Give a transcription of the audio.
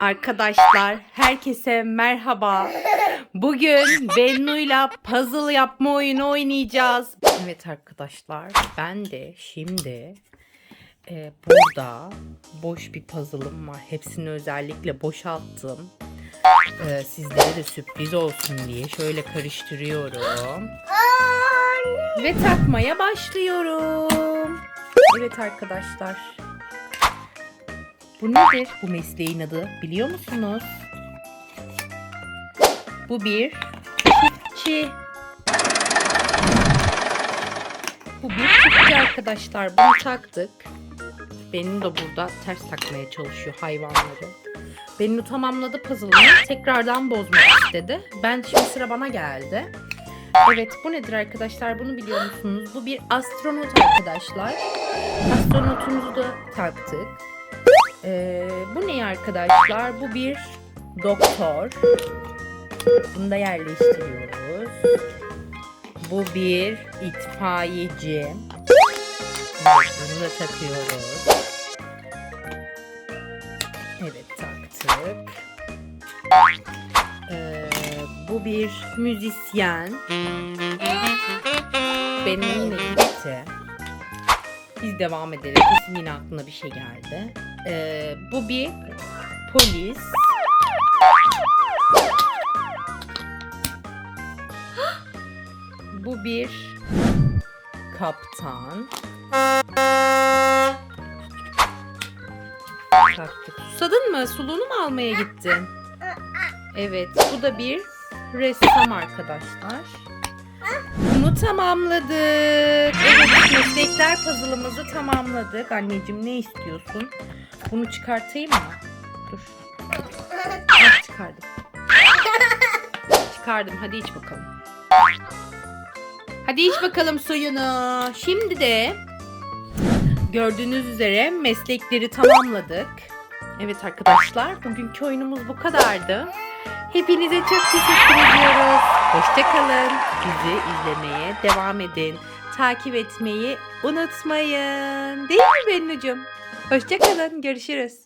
Arkadaşlar herkese merhaba. Bugün Bennu'yla puzzle yapma oyunu oynayacağız. Evet arkadaşlar ben de şimdi e, burada boş bir puzzle'ım var. Hepsini özellikle boşalttım. E, sizlere de sürpriz olsun diye şöyle karıştırıyorum. Ve takmaya başlıyorum. Evet arkadaşlar. Bu nedir bu mesleğin adı biliyor musunuz? Bu bir çiftçi. Bu bir çiftçi arkadaşlar. Bunu taktık. Benim de burada ters takmaya çalışıyor hayvanları. Benim tamamladı puzzle'ını. Tekrardan bozmak istedi. Ben şimdi sıra bana geldi. Evet bu nedir arkadaşlar bunu biliyor musunuz? Bu bir astronot arkadaşlar. Astronotumuzu da taktık. Ee, bu ne arkadaşlar? Bu bir doktor. Bunu da yerleştiriyoruz. Bu bir itfaiyeci. Bunu da takıyoruz. Evet taktık. Ee, bu bir müzisyen. Benim yine gitti. Biz devam edelim. Kesin yine aklına bir şey geldi. Ee, bu bir polis. Bu bir kaptan. Taktık. Susadın mı? Suluğunu mu almaya gittin? Evet. Bu da bir ressam arkadaşlar. Bunu tamamladık. Evet meslekler puzzle'ımızı tamamladık. Anneciğim ne istiyorsun? Bunu çıkartayım mı? Dur. Ah, çıkardım. Çıkardım. Hadi iç bakalım. Hadi iç bakalım suyunu. Şimdi de gördüğünüz üzere meslekleri tamamladık. Evet arkadaşlar bugünkü oyunumuz bu kadardı. Hepinize çok teşekkür ediyoruz. Hoşçakalın. Bizi izlemeye devam edin. Takip etmeyi unutmayın. Değil mi Bennucuğum? Hoşçakalın. Görüşürüz.